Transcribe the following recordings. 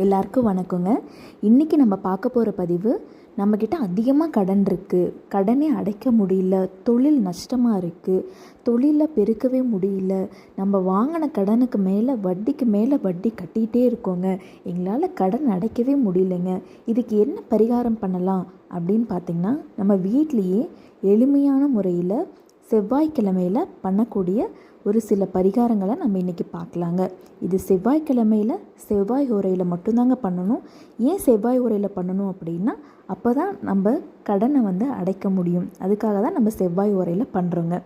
எல்லாருக்கும் வணக்கங்க. இன்றைக்கி நம்ம பார்க்க போகிற பதிவு நம்மக்கிட்ட அதிகமாக கடன் இருக்குது கடனே அடைக்க முடியல தொழில் நஷ்டமாக இருக்குது தொழிலில் பெருக்கவே முடியல. நம்ம வாங்கின கடனுக்கு மேலே வட்டிக்கு மேலே வட்டி கட்டிகிட்டே இருக்கோங்க. எங்களால் கடன் அடைக்கவே முடியலைங்க. இதுக்கு என்ன பரிகாரம் பண்ணலாம் அப்படின்னு பார்த்திங்கன்னா நம்ம வீட்லேயே எளிமையான முறையில் செவ்வாய்க்கிழமையில் பண்ணக்கூடிய ஒரு சில பரிகாரங்களை நம்ம இன்றைக்கி பார்க்கலாங்க. இது செவ்வாய்க்கிழமையில் செவ்வாய் உரையில் மட்டும்தாங்க பண்ணணும். ஏன் செவ்வாய் உரையில் பண்ணணும் அப்படின்னா அப்போ தான் நம்ம கடனை வந்து அடைக்க முடியும். அதுக்காக தான் நம்ம செவ்வாய் உரையில் பண்ணுறோங்க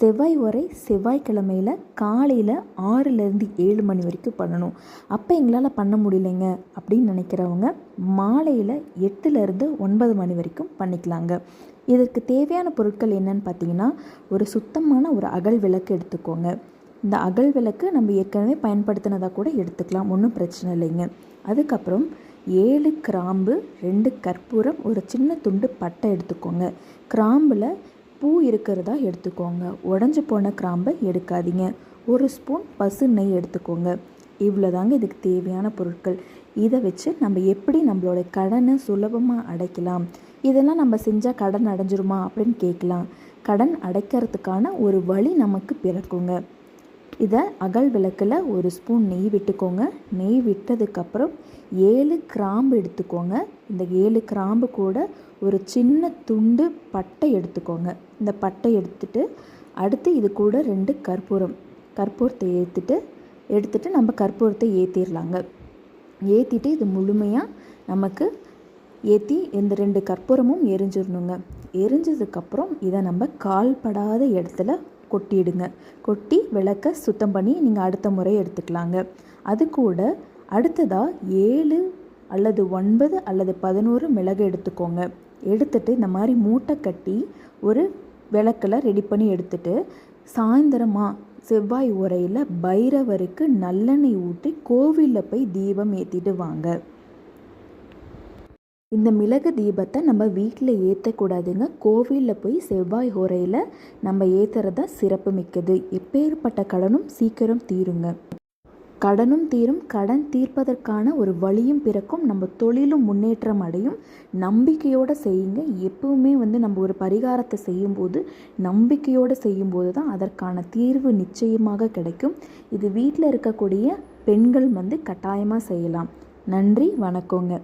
செவ்வாய் உரை செவ்வாய்க்கிழமையில் காலையில் ஆறுலேருந்து ஏழு மணி வரைக்கும் பண்ணணும். அப்போ எங்களால் பண்ண முடியலைங்க அப்படின்னு நினைக்கிறவங்க மாலையில் எட்டுலேருந்து ஒன்பது மணி வரைக்கும் பண்ணிக்கலாங்க. இதற்கு தேவையான பொருட்கள் என்னன்னு பார்த்தீங்கன்னா ஒரு சுத்தமான ஒரு அகல் விளக்கு எடுத்துக்கோங்க. இந்த அகல் விளக்கு நம்ம ஏற்கனவே பயன்படுத்தினதாக கூட எடுத்துக்கலாம் ஒன்றும் பிரச்சனை இல்லைங்க. அதுக்கப்புறம் ஏழு கிராம்பு ரெண்டு கற்பூரம் ஒரு சின்ன துண்டு பட்டை எடுத்துக்கோங்க. கிராம்பில் பூ இருக்கிறதா எடுத்துக்கோங்க. உடஞ்சி போன கிராம்பை எடுக்காதீங்க. ஒரு ஸ்பூன் பசு நெய் எடுத்துக்கோங்க. இவ்வளோ தாங்க இதுக்கு தேவையான பொருட்கள். இதை வச்சு நம்ம எப்படி நம்மளோட கடனை சுலபமாக அடைக்கலாம்? இதெல்லாம் நம்ம செஞ்சால் கடன் அடைஞ்சிருமா அப்படின்னு கேட்கலாம். கடன் அடைக்கிறதுக்கான ஒரு வழி நமக்கு பிறக்குங்க. இதை அகல் விளக்கில் ஒரு ஸ்பூன் நெய் விட்டுக்கோங்க. நெய் விட்டதுக்கப்புறம் ஏழு கிராம்பு எடுத்துக்கோங்க. இந்த ஏழு கிராம்பு கூட ஒரு சின்ன துண்டு பட்டை எடுத்துக்கோங்க. இந்த பட்டை எடுத்துட்டு அடுத்து இது கூட ரெண்டு கற்பூரம். கற்பூரத்தை ஏற்றுட்டு எடுத்துட்டு நம்ம கற்பூரத்தை ஏற்றிடலாங்க ஏற்றிட்டு இது முழுமையாக நமக்கு ஏற்றி இந்த ரெண்டு கற்பூரமும் எரிஞ்சிடணுங்க. எரிஞ்சதுக்கப்புறம் இதை நம்ம கால்படாத இடத்துல கொட்டிடுங்க. கொட்டி விளக்க சுத்தம் பண்ணி நீங்கள் அடுத்த முறை எடுத்துக்கலாங்க. அது கூட அடுத்ததாக ஏழு அல்லது ஒன்பது அல்லது பதினோரு மிளகு எடுத்துக்கோங்க. எடுத்துட்டு இந்த மாதிரி மூட்டை கட்டி ஒரு விளக்கில் ரெடி பண்ணி எடுத்துட்டு சாயந்தரமாக செவ்வாய் உரையில் பைரவருக்கு நல்லெண்ணெய் ஊற்றி கோவிலில் போய் தீபம் ஏற்றிட்டு வாங்க. இந்த மிளகு தீபத்தை நம்ம வீட்டில் ஏற்றக்கூடாதுங்க. கோவிலில் போய் செவ்வாய் ஹோரையில் நம்ம ஏற்றுறதா சிறப்பு மிக்கது. எப்பேற்பட்ட கடனும் சீக்கிரம் தீருங்க. கடனும் தீரும். கடன் தீர்ப்பதற்கான ஒரு வழியும் பிறக்கும். நம்ம தொழிலும் முன்னேற்றம் அடையும். நம்பிக்கையோடு செய்யுங்க. எப்பவுமே வந்து நம்ம ஒரு பரிகாரத்தை செய்யும்போது நம்பிக்கையோடு செய்யும்போது தான் அதற்கான தீர்வு நிச்சயமாக கிடைக்கும். இது வீட்டில் இருக்கக்கூடிய பெண்கள் வந்து கட்டாயமாக செய்யலாம். நன்றி வணக்கங்க.